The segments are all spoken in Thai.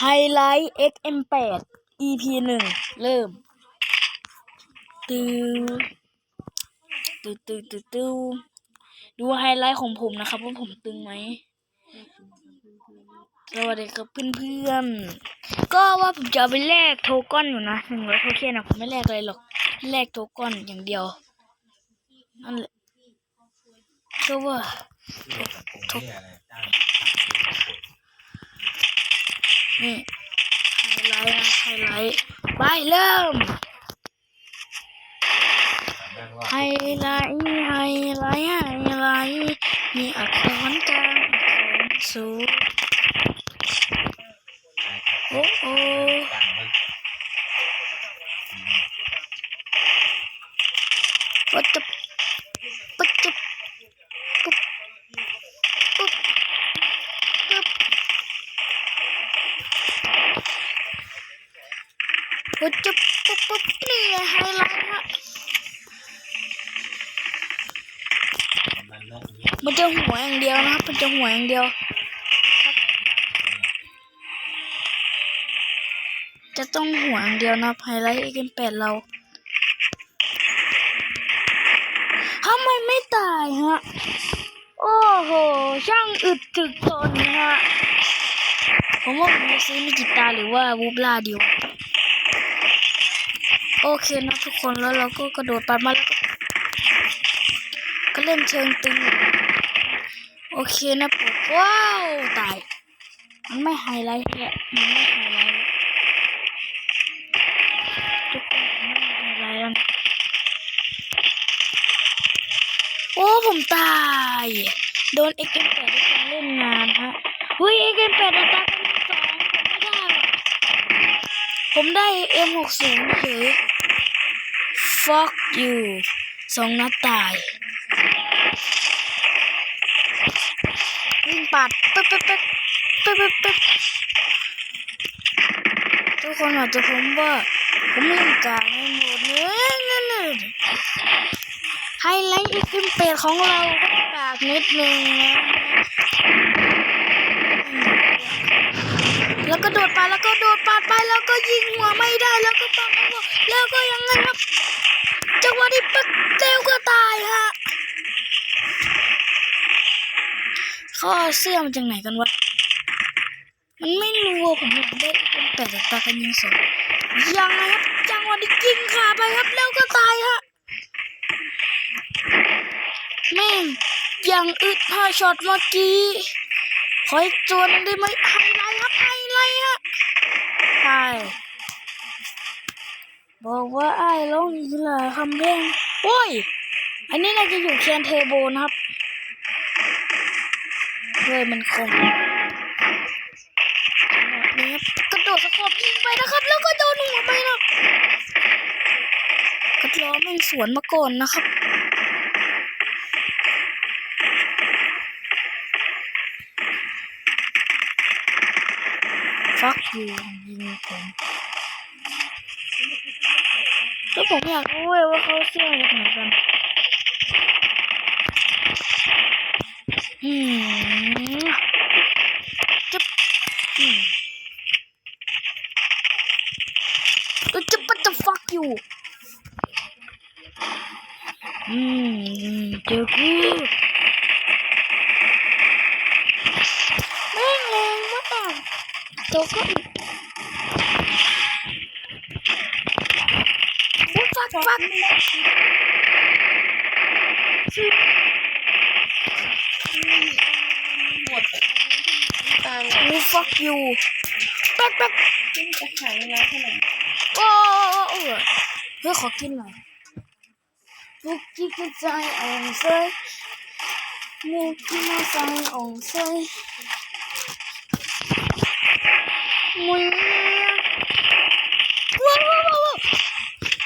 ไฮไลท์ XM8 EP หนึ่งเริ่มตือตือตือตือตือดูไฮไลท์ของผมนะครับว่าผมตึงไหมสวัสดีครับเพื่อนๆ ก็ว่าผมจะไปแลกโทก้อนอยู่นะหนึ่งร้อยโทเค็นนะผมไม่แลกอะไรหรอก แลกโทก้อนอย่างเดียวนั่นแหละก็ว่าทุกอะไรตั้ง นี่ไฮไลท์นะไฮไลท์ไปเริ่มไฮไลท์ไฮไลท์ไฮไลท์มีอักษรกลางอักษรสูงโอ้โอ้ ตั้งไว้ ปัจจุปัจจุปุ๊บปุ๊บปุ๊บปัจจุปุ๊บปุ๊บนี่ไงไฮไลท์ฮะ มันเลิกนี้ มันจะหัวอย่างเดียวนะครับ มันจะหัวอย่างเดียวจะต้องหัวอย่างเดียวนะไฮไลท์เอ็มแปดเราทำไมไม่ตายฮะ โอ้โห ช่างอึดถึกทนนะฮะ ผมว่าผมจะซื้อมิกิตาหรือว่าวูบลาเดียว โอเคนะทุกคนแล้วเราก็กระโดดไปมาแล้วก็เล่นเชิงตึง โอเคนะปุ๊บว้าวตายมันไม่ไฮไลท์แล้วมันไม่ไฮไลท์ทุกคนมันไม่ไฮไลท์แล้วนะโอ้ผมตาย โดนเอ็กเอ็มแปดด้วยกาเล่นงานฮะเฮ้ยเอ็กเอ็มแปดอัตากันสองผมไม่ได้หรอกผมได้เอ็มหกศูนย์เฉย fuck you สองนัดตาย ปัดปึ๊บปึ๊บปึ๊บปึ๊บปึ๊บปึ๊บทุกคนอาจจะผมว่าผมเล่นกลางให้หมดเลยนั่นเลยไฮไลท์อีกขึ้นเป็ดของเราก็กากนิดนึงนะแล้วก็โดดไปแล้วก็โดดปาดไปแล้วก็ยิงหัวไม่ได้แล้วก็ปังหัวแล้วก็ยังไงครับจังหวะที่ปักเซลก็ตายฮะ เขาเอาเสื้อมาจากไหนกันวะ มันไม่รู้อะผมอยากได้เป็นแปดตากันยิงสองยังไงครับ จังหวะที่ยิงขาไปครับแล้วก็ตายฮะแม่งยังอึดห้าช็อตเมื่อกี้ขออีกตัวนได้ไหมไฮไลท์ครับไฮไลท์ฮะใช่บอกว่าไอ้ร้องอีกหลายคำเพลงโอ้ย อันนี้น่าจะอยู่แคนเทอร์โบนะครับ เลยมันคมนี่ครับกระโดดสะโขบยิงไปนะครับ แล้วก็โดนหัวไปนะกระล้อม่งสวนมาก่อนนะครับฟักยูยิงผมแล้วผมอยากรู้เว้ยว่าเขาเชื่อจากไหนกัน อืมจุ๊บอืมแล้วจุ๊บ what the fuck you อืมเจอกู หมดตังค์โอ้ fuck you แป๊กแป๊กที่จะขายร้านขนมโอ้โอ้เฮ้ยขอกินหน่อยมุกกี้กระจายอ่องเซยมุกกี้มาใส่อ่องเซยมุยว้าวว้าวว้าว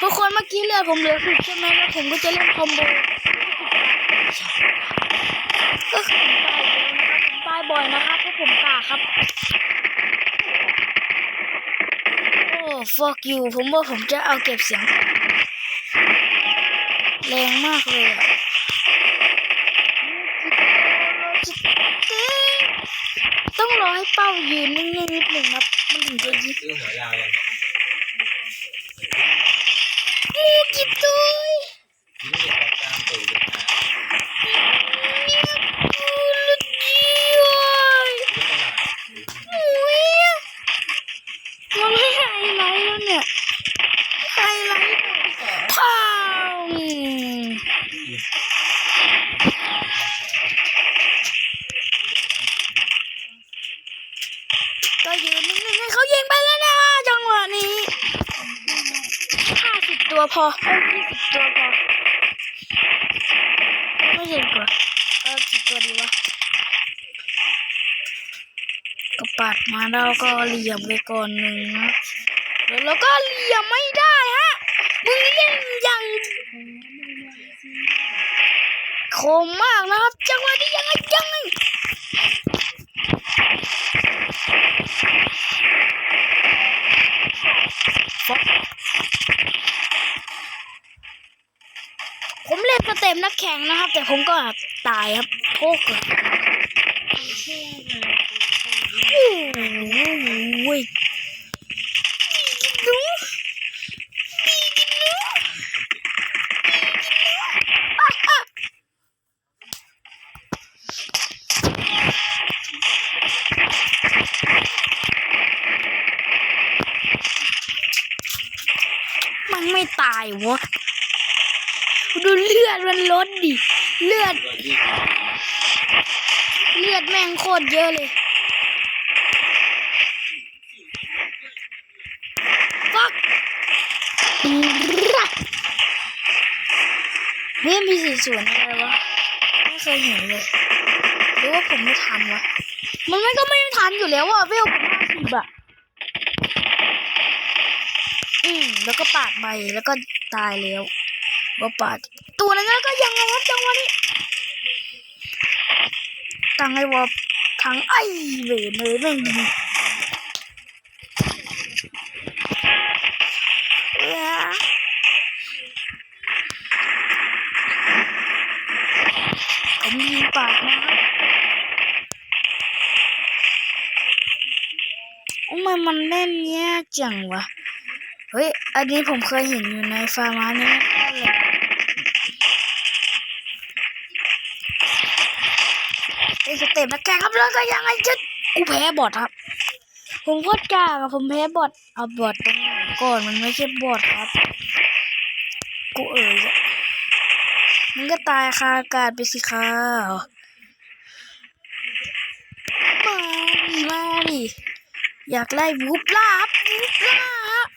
ทุกคนเมื่อกี้เลือดผมเหลือสิบใช่ไหมแล้วผมก็จะเล่นคอมโบ ก็คือผมตายเยอะนะครับผมตายบ่อยนะครับเพราะผมกาครับ โอ้ fuck you ผมว่าผมจะเอาเก็บเสียง แรงมากเลยอะต้องรอให้เป้ายืนนิ่งๆนิดหนึ่งครับ มันถึงจะยิง ซื้อหัวยาวยัง กูกินตุย ยิงเด็กออกกลางตูดเลยนะ กูลุกยี่วอย ยิงไม่หนา อุ้ยมันไม่ไฮไลท์แล้วเนี่ยไฮไลท์พังก็ยืนนิ่งๆให้เขายิงไปแล้วนะจังหวะนี้ห้าสิบ ตัวพอยี่สิบตัวพอไม่เห็นกว่าเออกี่ตัวดีวะก็ปัดมาแล้วก็เหลี่ยมไปก่อนหนึ่งนะแล้วเราก็เหลี่ยมไม่ได้ฮะมึงเล่นอย่างคมมากนะครับจังหวะนี้ยังไงยังไงผมเล่นสเต็มนัก แต่ผมก็ตายครับโคกเลยโอ้ยดูอะอะมันไม่ตายวะดูเลือดมันลดดิ เลือด เลือดแม่งโคตรเยอะเลยฟักเฮ้ยมีสีสวนอะไรวะ ไม่เคยเห็นเลยหรือว่าผมไม่ทันวะ มันไม่ก็ไม่ทันอยู่แล้วอะเวลผมห้าสิบอะอืมแล้วก็ปาดใบแล้วก็ตายแล้วก็ปาด ตัวนั้นก็ยังไงครับจังหวะนี้ทางไอ้วอลทางไอ้เวรเลยแม่งยิงเอ้อผมยิงปากนะครับทำไมมันเล่นแย่จังวะ เฮ้ย อันนี้ผมเคยเห็นอยู่ในฟาร์มานี่เลย ไอ้ส เต็ปนักแข่งครับแล้วก็ยังไงจะกูแพ้บอทครับ ผมโคตรกล้าอะผมแพ้บอทเอาบอทตรงก่อนมันไม่ใช่บอทครับ กูเอ๋ยมันก็ตายคาอากาศไปสิค่ะมาดิมาดิอยากไล่วูบลาครับวูบลาครับ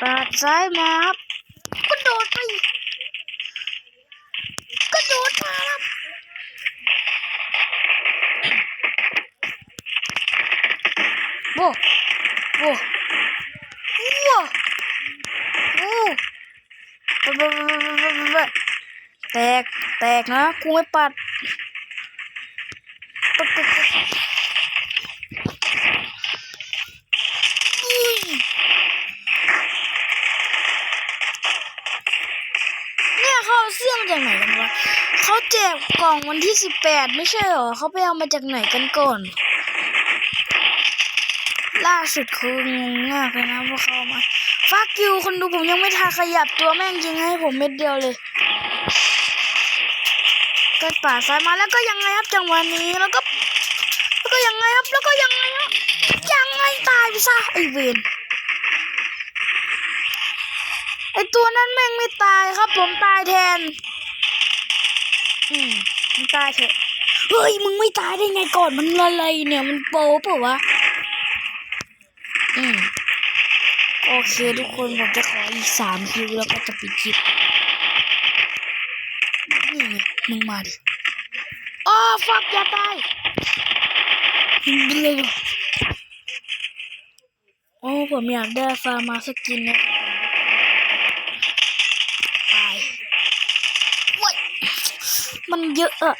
ปาดซ้ายมาครับก็โดดไป กระโดดมาครับ โว้โว้โว้โอ้บะบะบะบะบะบะบะแตก แตกนะ กูไม่ปัดปัดปัดเนี่ยเขาเสื้อมาจากไหนกันวะเขาแจกกล่องวันที่สิบแปดไม่ใช่เหรอ เขาไปเอามาจากไหนกันก่อน ล่าสุดคืองงมากเลยนะพว่าเขามาฟักยูคนดูผมยังไม่ทันขยับตัวแม่งยิงให้ผมเม็ดเดียวเลยก็ป่าซ้ายมาแล้วก็ยังไงครับจังหวะนี้แล้วก็ แล้วก็ยังไงครับแล้วก็ยังไงครับยังไงตายไปซะไอเวนไอตัวนั้นแม่งไม่ตายครับ ผมตายแทน อืมมึงตายเถอะเฮ้ยมึงไม่ตายได้ไงก่อนมันอะไรเนี่ยมันโป๊เปล่าวะ อืมโอเคทุกคนผมจะขออีกสามคิวแล้วก็จะปิดคลิปนี่ไงมึงมาดิอ้อฟักอย่าตายมึงเลยดิโอ้ผมอยากได้ฟาร์มาสกินนะตายโว้ยมันเยอะอะ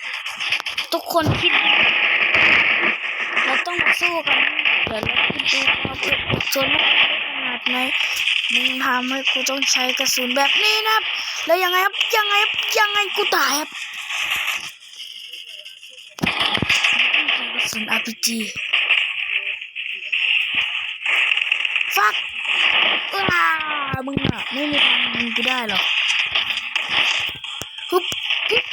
ทุกคนคิด เราต้องมาสู้กัน เดี๋ยวเราคิดดูว่าจะอดทนขนาดไหนมึงทำให้กูต้องใช้กระสุนแบบนี้นะแล้วยังไงครับยังไงครับยังไงกูตายครับสุน RPG ฟักว้ามึงอะไม่มีทางยิงกูได้หรอกฮึบฮึบ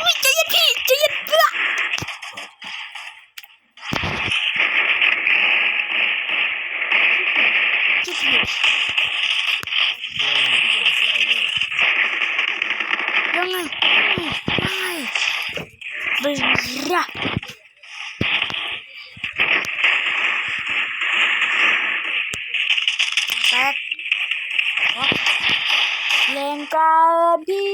อุ๊ยใจเย็นพี่ใจเย็นเพื่อคิดอยู่ เรื่องมีประโยชน์ไล่เลย ยังไงยังไงเบียร์แตกแรงกาพี่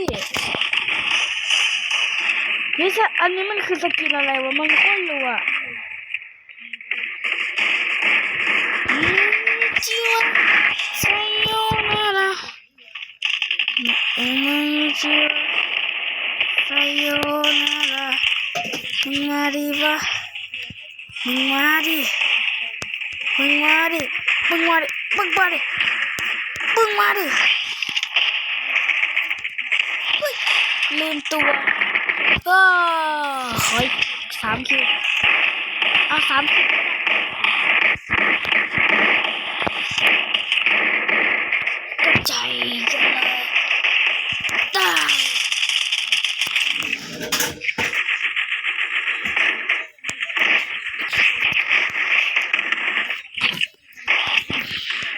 นี่สะอันนี้มันคือสกินอะไรวะ มันโคตรรัวจิวะไซโยนาระอืมจิว โยนาระมึงมาดิวะมึงมาดิมึงมาดิมึงมาดิมึงมาดิมึงมาดิเฮ้ยลืมตัวก็ขออีกสามคิวเอาสามคิวก็ใจจังเลยได้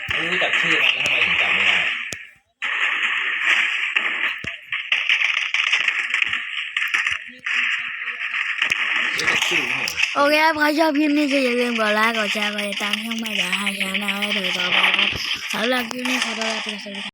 ไม่รู้จักชื่อมันแล้วทำไมถึงจำไม่ได้รู้จักชื่อไหม โอเคครับใครชอบคลิปนี้ก็อย่าลืมกดไลค์กดแชร์กดติดตามช่องใหม่เดี๋ยวให้ชาแนลให้ดูต่อไปครับสำหรับคลิปนี้ขอตัวลาไปก่อนสวัสดีครับ